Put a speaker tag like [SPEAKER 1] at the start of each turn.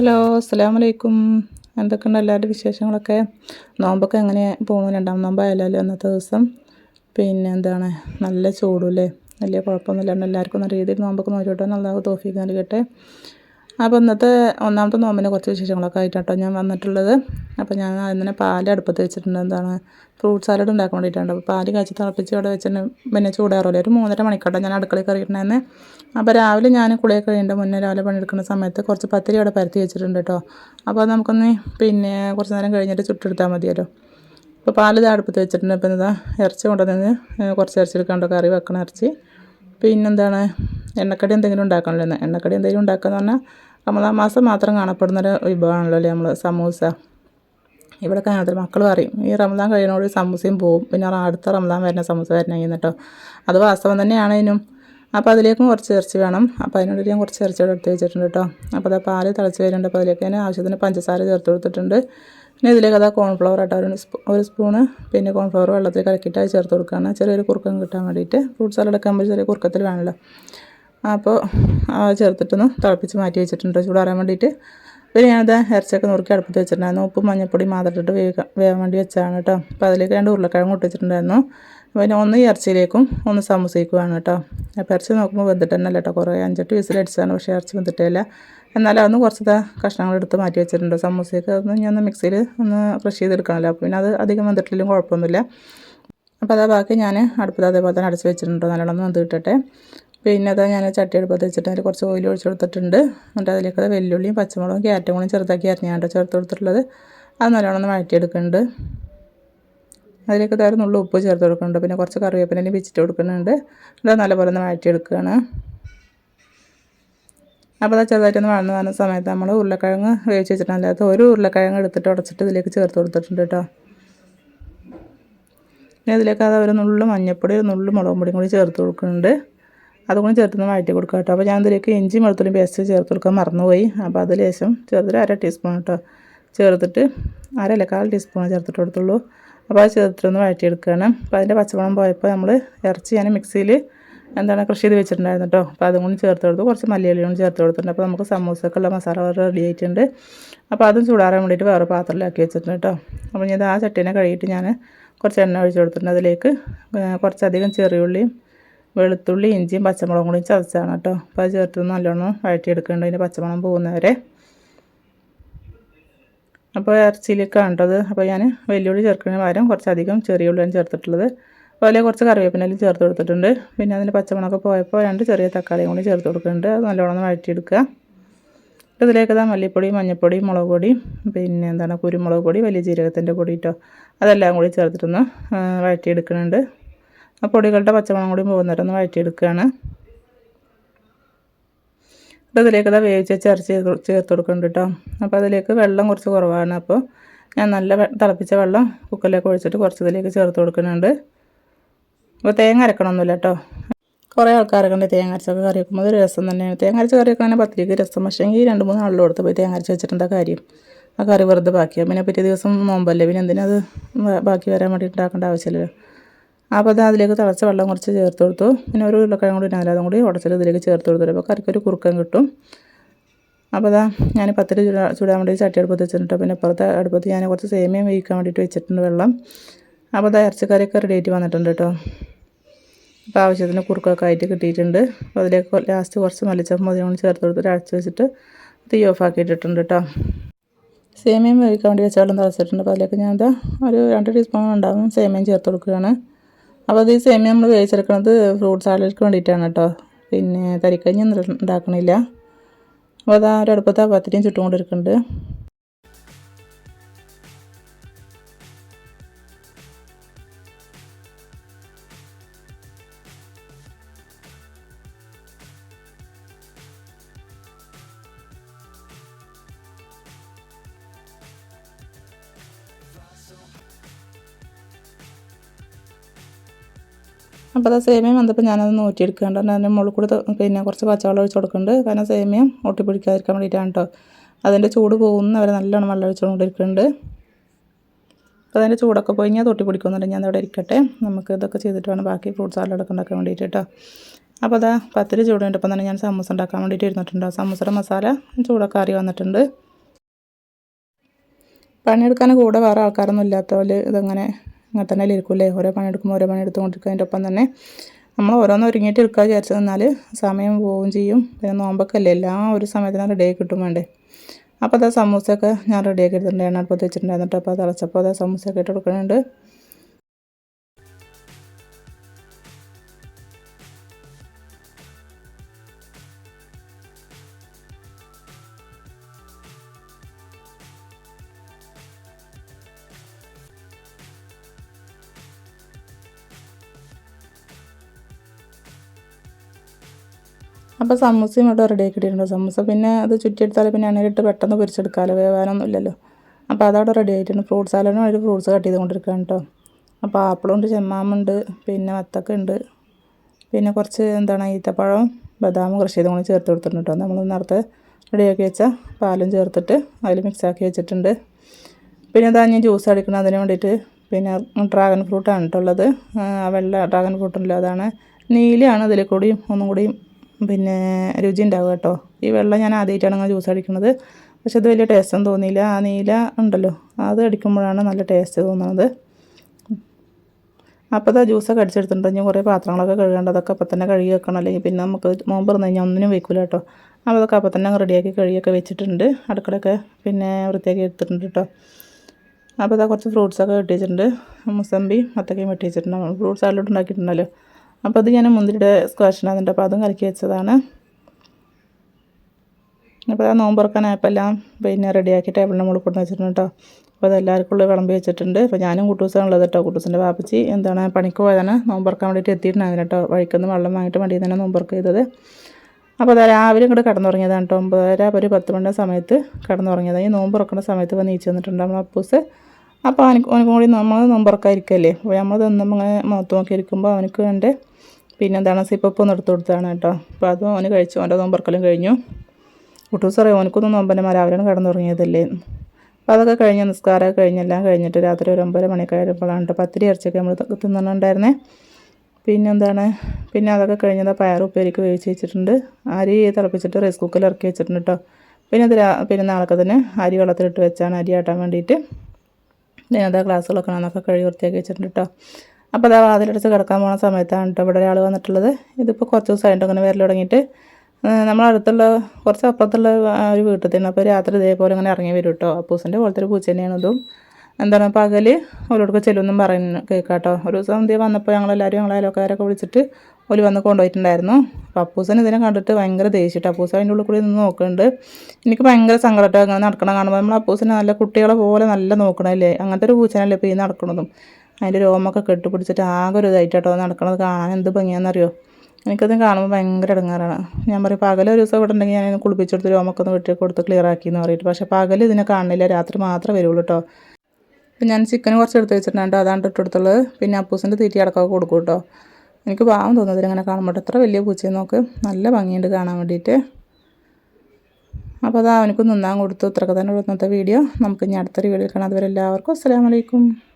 [SPEAKER 1] Hello അസ്സാം വലൈക്കും എന്തൊക്കെയുണ്ട് എല്ലാവരുടെ വിശേഷങ്ങളൊക്കെ? നോമ്പൊക്കെ എങ്ങനെ പോകുന്നു? രണ്ടാം നോമ്പായാലോ അന്നത്തെ ദിവസം. പിന്നെ എന്താണ്? നല്ല ചൂടും വലിയ കുഴപ്പമൊന്നുമില്ല എല്ലാവർക്കും നല്ല രീതിയിൽ നോമ്പൊക്കെ നോക്കിയിട്ട് നല്ല തോഫിക്ക് നൽകട്ടെ. അപ്പോൾ ഇന്നത്തെ ഒന്നാമത്തെ നോമ്പിനെ കുറച്ച് വിശേഷങ്ങളൊക്കെ ആയിട്ടാട്ടോ ഞാൻ വന്നിട്ടുള്ളത്. അപ്പോൾ ഞാൻ അതിനെ പാൽ അടുപ്പത്ത് വെച്ചിട്ടുണ്ട്. എന്താണ് ഫ്രൂട്ട് സാലഡ് ഉണ്ടാക്കാൻ വേണ്ടിയിട്ടുണ്ട് അപ്പോൾ പാൽ കാച്ചി തിളപ്പിച്ച് അവിടെ വെച്ചിട്ട് പിന്നെ ചൂടാറില്ല ഒരു മൂന്നര മണിക്കാട്ടോ ഞാൻ അടുക്കളയിൽ കയറിയിട്ടുണ്ടായിരുന്നെ. അപ്പോൾ രാവിലെ ഞാൻ കുളിയൊക്കെ കഴിയേണ്ട മുന്നേ രാവിലെ പണിയെടുക്കുന്ന സമയത്ത് കുറച്ച് പത്തിരി അവിടെ പരത്തി വെച്ചിട്ടുണ്ട് കേട്ടോ. അപ്പോൾ നമുക്കൊന്ന് പിന്നെ കുറച്ച് നേരം കഴിഞ്ഞിട്ട് ചുട്ടെടുത്താൽ മതിയല്ലോ. അപ്പോൾ ഇതാ അടുപ്പത്ത് വെച്ചിട്ടുണ്ട്. അപ്പോൾ എന്താ ഇറച്ചി കൊണ്ടുവന്ന് കുറച്ച് ഇറച്ചി എടുക്കാണ്ടോ കറി വെക്കണം ഇറച്ചി. പിന്നെന്താണ് എണ്ണക്കടി എന്തെങ്കിലും ഉണ്ടാക്കണമല്ലോ എണ്ണക്കടി എന്തെങ്കിലും ഉണ്ടാക്കുക എന്ന് പറഞ്ഞാൽ റമദാൻ മാസം മാത്രം കാണപ്പെടുന്നൊരു വിഭവമാണല്ലോ അല്ലേ നമ്മൾ സമൂസ. ഇവിടെ കാണാത്ത മക്കൾ പറയും ഈ റമദാൻ കഴിയുന്നതോട് സമൂസയും പോവും. പിന്നെ അടുത്ത റമദാൻ വരുന്ന സമൂസ വരണമെങ്കിൽ കേട്ടോ അത് വാസ്തവം തന്നെയാണ് ഇതിനും അപ്പോൾ അതിലേക്കും കുറച്ച് ഇറച്ചി വേണം. അപ്പോൾ അതിനോട് ഞാൻ കുറച്ച് ഇറച്ചി എടുത്ത് വെച്ചിട്ടുണ്ട് കേട്ടോ അപ്പോൾ അത് പാൽ തിളച്ച് വരുന്നുണ്ട്. അപ്പോൾ അതിലേക്ക് തന്നെ ആവശ്യത്തിന് പഞ്ചസാര ചേർത്ത് കൊടുത്തിട്ടുണ്ട്. പിന്നെ ഇതിലേക്ക് അതാ കോൺഫ്ലവർ ആട്ടോ. ഒരു ഒരു സ്പൂണ് പിന്നെ കോൺഫ്ലവർ വെള്ളത്തിൽ കലക്കിയിട്ട് അത് ചേർത്ത് കൊടുക്കുകയാണ്. ചെറിയൊരു കുറുക്കം കിട്ടാൻ വേണ്ടിയിട്ട്. ഫ്രൂട്ട് സാലഡ് ആകുമ്പോൾ ചെറിയ കുറുക്കത്തിൽ വേണമല്ലോ അപ്പോൾ ചേർത്തിട്ടൊന്ന് തിളപ്പിച്ച് മാറ്റി വെച്ചിട്ടുണ്ട്. ചൂടാറാൻ വേണ്ടിയിട്ട്. പിന്നെ ഞാനത് ഇറച്ചിയൊക്കെ നുറുക്കി അടുപ്പത്ത് വെച്ചിട്ടുണ്ടായിരുന്നു. ഉപ്പും മഞ്ഞപ്പൊടി മാത്രം വേവിക്കാൻ വേവാൻ വേണ്ടി വെച്ചാണ് കേട്ടോ. അപ്പോൾ അതിലേക്ക് രണ്ട് ഉരുളക്കിഴങ്ങ് ഇട്ടിട്ടുണ്ടായിരുന്നു പിന്നെ ഒന്ന് ഇറച്ചിയിലേക്കും ഒന്ന് സമൂസയ്ക്കുമാണ് കേട്ടോ. അപ്പോൾ ഇറച്ചി നോക്കുമ്പോൾ വെന്തിട്ട് തന്നെ കേട്ടോ. കുറേ അഞ്ചെട്ട് വിസിലടിച്ചതാണ് പക്ഷേ ഇറച്ചി വെന്തിട്ടില്ല എന്നാലും അതൊന്ന് കുറച്ച് കഷ്ണങ്ങൾ എടുത്ത് മാറ്റി വെച്ചിട്ടുണ്ട്. സമൂസയ്ക്ക് അതൊന്ന് ഞാൻ ഒന്ന് മിക്സിയിൽ ഒന്ന് ക്രഷ് ചെയ്തെടുക്കണമല്ലോ. അപ്പോൾ പിന്നെ അത് അധികം വെന്തിട്ടില്ലെങ്കിലും കുഴപ്പമൊന്നുമില്ല. അപ്പോൾ അതാ ബാക്കി ഞാൻ അടുപ്പത്ത് അതേപോലെ തന്നെ അടച്ച് വെച്ചിട്ടുണ്ട്. നല്ലോണം വെന്ത് കിട്ടട്ടെ. പിന്നെ അതാ ഞാൻ ചട്ടി എടുപ്പത്ത് വെച്ചിട്ട് അതിൽ കുറച്ച് ഓയിൽ ഒഴിച്ച് കൊടുത്തിട്ടുണ്ട്. എന്നിട്ട് അതിലേക്ക് വെല്ലുള്ളിയും പച്ചമുളകും ക്യാരറ്റും കൂടി ചെറുതാക്കി അരിഞ്ഞാണ്ട് ചേർത്ത് കൊടുത്തിട്ടുള്ളത്. അത് നല്ലോണം ഒന്ന് വഴറ്റിയെടുക്കുന്നുണ്ട്. അതിലേക്ക് തരുന്നുള്ള ഉപ്പ് ചേർത്ത് കൊടുക്കുന്നുണ്ട്. പിന്നെ കുറച്ച് കറിവേപ്പിനെ വെച്ചിട്ട് കൊടുക്കുന്നുണ്ട്. അത് നല്ലപോലെ ഒന്ന് വഴറ്റിയെടുക്കുകയാണ്. അപ്പോൾ അത് ചെറുതായിട്ടൊന്ന് വളർന്നു വന്ന സമയത്ത് നമ്മൾ ഉരുളക്കിഴങ്ങ് വേവിച്ച് വെച്ചിട്ടുണ്ടല്ലാത്ത ഒരു ഉരുളക്കിഴങ്ങ് എടുത്തിട്ട് ഉടച്ചിട്ട് ഇതിലേക്ക് ചേർത്ത് കൊടുത്തിട്ടുണ്ട് കേട്ടോ. പിന്നെ ഇതിലേക്ക് അത് ഒരു നുള്ളു മഞ്ഞൾപ്പൊടി നുള്ളു മുളകും പൊടിയും കൂടി ചേർത്ത് കൊടുക്കുന്നുണ്ട്. അതുകൊണ്ട് ചേർത്തൊന്ന് വഴറ്റി കൊടുക്കുക കേട്ടോ. അപ്പോൾ ഞാൻ ഇതിലേക്ക് ഇഞ്ചി വെളുത്തുള്ളി പേസ്റ്റ് ചേർത്ത് കൊടുക്കാൻ മറന്നുപോയി. അപ്പോൾ അത് ലേശം ചെറുതൊരു അര ടീസ്പൂൺ കേട്ടോ. ചേർത്തിട്ട് അരല്ല കാൽ ടീസ്പൂൺ ചേർത്തിട്ട് കൊടുത്തുള്ളൂ. അപ്പോൾ അത് ചേർത്തിട്ടൊന്ന് വഴറ്റിയെടുക്കുകയാണ്. അപ്പോൾ അതിന്റെ പച്ചമണം പോയപ്പോൾ നമ്മൾ ഇറച്ചി ഞാൻ മിക്സിയിൽ എന്താണ് കൃഷി ചെയ്ത് വെച്ചിട്ടുണ്ടായിരുന്നു കേട്ടോ. അപ്പോൾ അതും കൊണ്ട് ചേർത്ത് കൊടുത്തു. കുറച്ച് മല്ലിയിലയും ചേർത്ത് കൊടുത്തിട്ടുണ്ട്. അപ്പോൾ നമുക്ക് സമൂസക്കുള്ള മസാല റെഡി ആയിട്ടുണ്ട്. അപ്പോൾ അതും ചൂടാറാൻ വേണ്ടിയിട്ട് വേറെ പാത്രത്തിലാക്കി വെച്ചിട്ടുണ്ട് കേട്ടോ. അപ്പോൾ ഞാൻ ആ ചട്ടീനെ കഴുകിയിട്ട് ഞാൻ കുറച്ച് എണ്ണ ഒഴിച്ച് കൊടുത്തിട്ടുണ്ട്. അതിലേക്ക് കുറച്ചധികം ചെറിയുള്ളിയും വെളുത്തുള്ളി ഇഞ്ചിയും പച്ചമുളകും കൂടി ചതച്ചാണ് കേട്ടോ. അപ്പോൾ അത് ചേർത്ത് നല്ലോണം വഴറ്റിയെടുക്കേണ്ടത് അതിന്റെ പച്ചമുളക് പോകുന്നവരെ. അപ്പോൾ ഇറച്ചിയിലേക്ക് കണ്ടത് അപ്പോൾ ഞാൻ വെല്ലുള്ളി ചേർക്കുന്നതിന് പകരം കുറച്ചധികം ചെറിയ ഉള്ളിയാണ് ചേർത്തിട്ടുള്ളത്. അതുപോലെ കുറച്ച് കറിവേപ്പിനെല്ലാം ചേർത്ത് കൊടുത്തിട്ടുണ്ട്. പിന്നെ അതിന്റെ പച്ചമുളകൊക്കെ പോയപ്പോൾ രണ്ട് ചെറിയ തക്കാളിയും കൂടി ചേർത്ത് കൊടുക്കുന്നുണ്ട്. അത് നല്ലോണം വഴറ്റിയെടുക്കുക. ഇതിലേക്ക് ഇതാ മല്ലിപ്പൊടി മഞ്ഞൾപ്പൊടി മുളക് പൊടി പിന്നെ എന്താണ് കുരുമുളക് പൊടി വലിയ ജീരകത്തിന്റെ പൊടി കേട്ടോ. അതെല്ലാം കൂടി ചേർത്തിട്ടൊന്ന് വഴറ്റിയെടുക്കുന്നുണ്ട്. ആ പൊടികളുടെ പച്ചമണം കൂടി പോകുന്നവരെ ഒന്ന് വഴറ്റിയെടുക്കുകയാണ്. അപ്പോൾ ഇതിലേക്ക് അത് വേവിച്ച് ചേർച്ച് ചേർത്ത് കൊടുക്കുന്നുണ്ട് കേട്ടോ. അപ്പോൾ അതിലേക്ക് വെള്ളം കുറച്ച് കുറവാണ്. അപ്പോൾ ഞാൻ നല്ല തിളപ്പിച്ച വെള്ളം കുക്കറിലേക്ക് ഒഴിച്ചിട്ട് കുറച്ച് ഇതിലേക്ക് ചേർത്ത് കൊടുക്കുന്നുണ്ട്. അപ്പോൾ തേങ്ങ അരക്കണമൊന്നുമില്ല കേട്ടോ. കുറേ ആൾക്കാരൊക്കെ ഉണ്ട് തേങ്ങ അരച്ചൊക്കെ കറി വെക്കുമ്പോൾ ഒരു രസം തന്നെയാണ്. തേങ്ങ അരച്ച് കറി വെക്കാൻ പത്തിരിക്ക് രസം. പക്ഷേ ഈ രണ്ട് മൂന്ന് ആളിൽ കൊടുത്ത് പോയി തേങ്ങ അരച്ച് വെച്ചിട്ടെന്താ കാര്യം? ആ കറി വെറുതെ ബാക്കിയാണ് പിന്നെ പിറ്റേ ദിവസം നോമ്പല്ലേ? പിന്നെ എന്തിനാ അത് ബാക്കി വരാൻ വേണ്ടി ഉണ്ടാക്കേണ്ട ആവശ്യമില്ലല്ലോ. അപ്പോൾ അത് അതിലേക്ക് തിളച്ച വെള്ളം കുറച്ച് ചേർത്ത് കൊടുത്തു. പിന്നെ ഒരു ഉരുളക്കിഴങ്ങ് കൂടി അതും കൂടി ഉടച്ചിട്ട് ഇതിലേക്ക് ചേർത്ത് കൊടുത്തു. അപ്പോൾ കറിക്കൊരു കുറുക്കം കിട്ടും. അപ്പോൾ അതാ ഞാൻ പത്തിരി ചൂടാ ചൂടാൻ വേണ്ടി ചട്ടി അടുപ്പത്ത് വെച്ചിട്ടുണ്ട്. പിന്നെ അപ്പുറത്തെ അടുപ്പത്ത് ഞാൻ കുറച്ച് സേമിയം വേവിക്കാൻ വേണ്ടിയിട്ട് വെച്ചിട്ടുണ്ട് വെള്ളം. അപ്പോൾ അതാ ഇറച്ചിക്കറിയൊക്കെ റെഡി ആയിട്ട് വന്നിട്ടുണ്ട് കേട്ടോ. അപ്പോൾ ആവശ്യത്തിന് കുറുക്കൊക്കെ ആയിട്ട് കിട്ടിയിട്ടുണ്ട്. അപ്പോൾ അതിലേക്ക് ലാസ്റ്റ് കുറച്ച് മല്ലിച്ചപ്പം മതിയും ചേർത്ത് കൊടുത്തിട്ട് അടച്ച് വെച്ചിട്ട് തീ ഓഫ് ആക്കിയിട്ടിട്ടുണ്ട് കേട്ടോ. സേമിയം വേവിക്കാൻ വേണ്ടി വെച്ചാലും തിളച്ചിട്ടുണ്ട്. അപ്പോൾ അതിലേക്ക് ഞാൻ എന്താ ഒരു രണ്ട് ടീസ്പൂൺ ഉണ്ടാകും സേമിയം ചേർത്ത് കൊടുക്കുകയാണ്. അപ്പോൾ അത് ഈ സേമിയ നമ്മൾ വേവിച്ചെടുക്കുന്നത് ഫ്രൂട്ട് സാലഡ്ക്ക് വേണ്ടിയിട്ടാണ് കേട്ടോ. പിന്നെ തരിക്കഞ്ഞി ഉണ്ടാക്കണില്ല. അപ്പോൾ അതാ ഒരു അടുപ്പത്ത് പത്തിരിയും ചുട്ടും അപ്പോൾ അത് സേമിയം വന്നപ്പോൾ ഞാനത് നൂറ്റിയെടുക്കുന്നുണ്ട് അതിന്റെ മുകളിൽ കൂടെ പിന്നെ കുറച്ച് പച്ചവെള്ളം ഒഴിച്ച് കൊടുക്കുന്നുണ്ട്. കാരണം സേമിയം ഒട്ടിപ്പിടിക്കാതിരിക്കാൻ വേണ്ടിയിട്ടാണ് കേട്ടോ അതിന്റെ ചൂട് പോകുന്ന. അവരെ നല്ലോണം വെള്ളം ഒഴിച്ചുകൊണ്ടിരിക്കുന്നുണ്ട് അപ്പോൾ അതിന്റെ ചൂടൊക്കെ പോയി. ഞാൻ തൊട്ടി പിടിക്കുന്നുണ്ട്. ഞാൻ അവിടെ ഇരിക്കട്ടെ. നമുക്ക് ഇതൊക്കെ ചെയ്തിട്ട് വേണം. ബാക്കി ഫ്രൂട്ട് സാലഡൊക്കെ ഉണ്ടാക്കാൻ വേണ്ടിയിട്ട് കേട്ടോ അപ്പോൾ അതാ പത്തിരി ചൂട് അപ്പം തന്നെ ഞാൻ സമൂസ ഉണ്ടാക്കാൻ വേണ്ടിയിട്ട് ഇരുന്നിട്ടുണ്ട്. സമൂസയുടെ മസാല ചൂടൊക്കെ അറി വന്നിട്ടുണ്ട്. പണിയെടുക്കാൻ കൂടെ വേറെ ആൾക്കാരൊന്നും ഇല്ലാത്തപോലെ ഇതങ്ങനെ അങ്ങനെ തന്നെ ഇരിക്കൂലേ ഓരോ പണിയെടുക്കുമ്പോൾ ഓരോ പണി എടുത്തുകൊണ്ടിരിക്കും ഒപ്പം തന്നെ നമ്മൾ ഓരോന്ന് ഒരുങ്ങിയിട്ട് എടുക്കുക വിചാരിച്ചു നിന്നാൽ സമയം പോവുകയും ചെയ്യും. പിന്നെ നോമ്പൊക്കെയല്ലേ? എല്ലാ ഒരു സമയത്തിന് റെഡിയായി കിട്ടും വേണ്ടേ? അപ്പോൾ അതാ സമൂസയൊക്കെ ഞാൻ റെഡിയാക്കി എടുത്തിട്ടുണ്ട് എണ്ണ അടുപ്പത്ത് വെച്ചിട്ടുണ്ടായിരുന്നു. അപ്പോൾ തിളച്ചപ്പോൾ അതാ സമൂസയൊക്കെ ഇട്ട് കൊടുക്കുന്നുണ്ട്. അപ്പോൾ സമൂസയും ഇവിടെ റെഡി ഇട്ടിട്ടുണ്ട്. സമൂസ പിന്നെ അത് ചുറ്റിയെടുത്താൽ പിന്നെ എണ്ണയിലിട്ട് പെട്ടെന്ന് പൊരിച്ചെടുക്കാമല്ലോ വേവാനൊന്നും ഇല്ലല്ലോ അപ്പോൾ അതവിടെ റെഡി ആയിട്ടുണ്ട്. ഫ്രൂട്ട് സാലഡും ഒരു ഫ്രൂട്ട്സ് കട്ട് ചെയ്ത് കൊണ്ടിരിക്കുകയാണ് കേട്ടോ അപ്പോൾ ആപ്പിളുണ്ട് ചെമ്മാമുണ്ട് പിന്നെ വത്തക്ക ഉണ്ട്. പിന്നെ കുറച്ച് എന്താണ് ഈത്തപ്പഴം ബദാമും കൃഷി ചെയ്തും കൂടി ചേർത്ത് കൊടുത്തിട്ടുണ്ട് കേട്ടോ നമ്മൾ നേരത്തെ റെഡിയാക്കി വെച്ച പാലും ചേർത്തിട്ട് അതിൽ മിക്സാക്കി വെച്ചിട്ടുണ്ട്. പിന്നെ അതാ ഞാൻ ജ്യൂസ് അടിക്കണം അതിന് വേണ്ടിയിട്ട് പിന്നെ ഡ്രാഗൺ ഫ്രൂട്ടാണ് കേട്ടോ ഉള്ളത്. വെള്ള ഡ്രാഗൺ ഫ്രൂട്ടുണ്ടല്ലോ അതാണ്. നീലയാണ് അതിൽ കൂടിയും ഒന്നും കൂടിയും പിന്നെ രുചി ഉണ്ടാവും കേട്ടോ. ഈ വെള്ളം ഞാൻ ആദ്യമായിട്ടാണ് അങ്ങനെ ജ്യൂസ് അടിക്കുന്നത്. പക്ഷെ അത് വലിയ ടേസ്റ്റ് ഒന്നും തോന്നിയില്ല. ആ നീല ഉണ്ടല്ലോ. അത് അടിക്കുമ്പോഴാണ് നല്ല ടേസ്റ്റ് തോന്നുന്നത് അപ്പോൾ അത് ജ്യൂസൊക്കെ അടിച്ചെടുത്തിട്ടുണ്ട്. ഞാൻ കുറേ പാത്രങ്ങളൊക്കെ കഴുകേണ്ടത് അതൊക്കെ അപ്പം തന്നെ കഴുകി വെക്കണം. അല്ലെങ്കിൽ പിന്നെ നമുക്ക് മോൻ പറഞ്ഞു കഴിഞ്ഞാൽ ഒന്നിനും വയ്ക്കില്ല കേട്ടോ. അപ്പോൾ അതൊക്കെ അപ്പം തന്നെ റെഡിയാക്കി കഴുകിയൊക്കെ വെച്ചിട്ടുണ്ട്. അടുക്കളയൊക്കെ പിന്നെ വൃത്തിയാക്കി എടുത്തിട്ടുണ്ട് കേട്ടോ. അപ്പോൾ അതാ കുറച്ച് ഫ്രൂട്ട്സൊക്കെ വെട്ടിച്ചിട്ടുണ്ട് മുസമ്പി മത്തക്കയും വെട്ടിച്ചിട്ടുണ്ട് ഫ്രൂട്ട്സ് അല്ലോട്ട് ഉണ്ടാക്കിയിട്ടുണ്ടല്ലോ. അപ്പോൾ അത് ഞാൻ മുന്തിരിയുടെ സ്ക്വാഷിനാകുന്നുണ്ട് അപ്പോൾ അതും കലക്കി വെച്ചതാണ്. അപ്പോൾ ആ നോമ്പ് തുറക്കാനായപ്പോൾ എല്ലാം പിന്നെ റെഡിയാക്കി ടേബിളിന്റെ മുകളിൽ കൊണ്ടു വെച്ചിട്ടുണ്ട് കേട്ടോ അപ്പോൾ അത് എല്ലാവർക്കും ഉള്ള വിളമ്പി വെച്ചിട്ടുണ്ട്. അപ്പോൾ ഞാനും കുട്ടൂസാണ് ഉള്ളത് കേട്ടോ കുട്ടൂസിന്റെ വാപ്പച്ചി. എന്താണ് പണിക്ക് പോയതാണ്. നോമ്പ് തുറക്കാൻ വേണ്ടിയിട്ട് എത്തിയിട്ടുണ്ടായിരുന്നു കേട്ടോ വഴിക്കുന്ന വെള്ളം വാങ്ങിയിട്ട് വണ്ടിയിൽ തന്നെ നോമ്പ് തുറക്കുക ചെയ്തത്. അപ്പോൾ അത് രാവിലെ ഇങ്ങോട്ട് കടന്നുറങ്ങിയതാണ് കേട്ടോ ഒമ്പതര ഒരു പത്ത് മണിയുടെ സമയത്ത് കടന്നുറങ്ങിയത് ഈ നോമ്പ് തുറക്കുന്ന സമയത്ത് വന്ന് നീച്ച് വന്നിട്ടുണ്ട് നമ്മൾ അപ്പൂസ്. അപ്പോൾ അവനക്ക് അവനും കൂടി നമ്മൾ നോമ്പ് തുറക്കാതിരിക്കല്ലേ? അപ്പോൾ നമ്മൾ തന്നുമ്പോൾ ഇങ്ങനെ മുഖത്ത് നോക്കിയിരിക്കുമ്പോൾ അവനക്ക് വേണ്ട പിന്നെ എന്താണ് സിപ്പപ്പ് ഒന്ന് എടുത്ത് കൊടുത്താണ് കേട്ടോ. അപ്പോൾ അതും അവന് കഴിച്ചു. അവന്റെ നോമ്പറക്കലും കഴിഞ്ഞു. കുട്ടൂസ് സാറേ ഓനക്കൊന്നും നോമ്പന്റെ രാവിലെ കിടന്നുറങ്ങിയതല്ലേ? അപ്പോൾ അതൊക്കെ കഴിഞ്ഞ് നിസ്കാരമൊക്കെ കഴിഞ്ഞെല്ലാം കഴിഞ്ഞിട്ട് രാത്രി ഒരു ഒമ്പത് കേട്ടോ പത്തിരി ഇറച്ചിയൊക്കെ നമ്മൾ തിന്നിട്ടുണ്ടായിരുന്നേ പിന്നെ എന്താണ് പിന്നെ അതൊക്കെ കഴിഞ്ഞത് പയർ ഉപ്പേരിക്ക് വേവിച്ച് വെച്ചിട്ടുണ്ട്. അരി തിളപ്പിച്ചിട്ട് റൈസ് കുക്കറിൽ ഇറക്കി വെച്ചിട്ടുണ്ട് കേട്ടോ. പിന്നെ അത് പിന്നെ നാളൊക്കെ തന്നെ അരി വെള്ളത്തിലിട്ട് വെച്ചാണ് അരി ആട്ടാൻ വേണ്ടിയിട്ട്. പിന്നെ അതാ ഗ്ലാസ്സുകളൊക്കെ അതൊക്കെ കഴുകി വൃത്തിയാക്കി വെച്ചിട്ടുണ്ട് കേട്ടോ. അപ്പോൾ അതാ വാതിലെടുത്ത് കിടക്കാൻ പോകുന്ന സമയത്താണ് കേട്ടോ ഇവിടെ ഒരാൾ വന്നിട്ടുള്ളത്. ഇതിപ്പോൾ കുറച്ച് ദിവസമായിട്ട് അങ്ങനെ വരൽ തുടങ്ങിയിട്ട് നമ്മളടുത്തുള്ള കുറച്ച് അപ്പുറത്തുള്ള ഒരു വീട്ടിൽ തന്നെ അപ്പോൾ രാത്രി ഇതേപോലെ ഇങ്ങനെ ഇറങ്ങി വരും കേട്ടോ അപ്പൂസിന്റെ പോലത്തെ ഒരു പൂച്ച തന്നെയാണ് ഇതും. എന്താണ് പകൽ അവരോടൊക്കെ ചെല്ലുമെന്നും പറയുന്നു കേൾക്കാം കേട്ടോ ഒരു ദിവസം ഇതേ വന്നപ്പോൾ ഞങ്ങളെല്ലാവരും ഞങ്ങളെ അയൽക്കാരൊക്കെ വിളിച്ചിട്ട് ഒരു വന്ന് കൊണ്ടുപോയിട്ടുണ്ടായിരുന്നു. അപ്പോൾ അപ്പൂസൻ ഇതിനെ കണ്ടിട്ട് ഭയങ്കര ദേഷ്യട്ടോ. അപ്പൂസൻ അതിന്റെ ഉള്ളിൽ കൂടി നിന്ന് നോക്കുന്നുണ്ട്. എനിക്ക് ഭയങ്കര സങ്കടമായിട്ട് അങ്ങനെ നടക്കണം കാണുമ്പോൾ നമ്മൾ അപ്പൂസിനെ നല്ല കുട്ടികളെ പോലെ നല്ല നോക്കണമല്ലേ അങ്ങനത്തെ ഒരു പൂച്ചനല്ലേ ഇപ്പോൾ ഈ നടക്കണതും. അതിന്റെ രോമൊക്കെ കെട്ടിപ്പിടിച്ചിട്ട് ആകെ ഒരു ഇതായിട്ടോ നടക്കണത്. കാണാൻ എന്ത് ഭംഗിയാണെന്നറിയോ എനിക്കത് കാണുമ്പോൾ ഭയങ്കര ഇടങ്ങാറാണ്. ഞാൻ പറയും പകൽ ഒരു ദിവസം ഇവിടെ ഉണ്ടെങ്കിൽ ഞാൻ കുളിപ്പിച്ചെടുത്ത് രോമൊക്കെ ഒന്ന് വെട്ടി കൊടുത്ത് ക്ലിയർ ആക്കി എന്ന് പറഞ്ഞിട്ട് പക്ഷേ പകൽ ഇതിനെ കാണില്ല രാത്രി മാത്രമേ വരുള്ളൂ കേട്ടോ അപ്പം ഞാൻ ചിക്കൻ കുറച്ച് എടുത്ത് വെച്ചിട്ടുണ്ട് അതാണ് ഇട്ടെടുത്തുള്ളത് പിന്നെ അപ്പൂസിന്റെ തീറ്റി അടക്കമൊക്കെ കൊടുക്കും കേട്ടോ എനിക്ക് പാവം തോന്നുന്നത് ഇങ്ങനെ കാണുമ്പോൾ. എത്ര വലിയ പൂച്ചയെ നോക്ക്. നല്ല ഭംഗിയുണ്ട് കാണാൻ വേണ്ടിയിട്ട്. അപ്പോൾ അതാ അവനക്ക് നിന്നാൻ കൊടുത്തു. ഇത്രയൊക്കെ തന്നെ ഇന്നത്തെ വീഡിയോ. നമുക്ക് ഇനി അടുത്തൊരു വീഡിയോ കാണാം. അതുവരെ എല്ലാവർക്കും അസ്സാം വലൈക്കും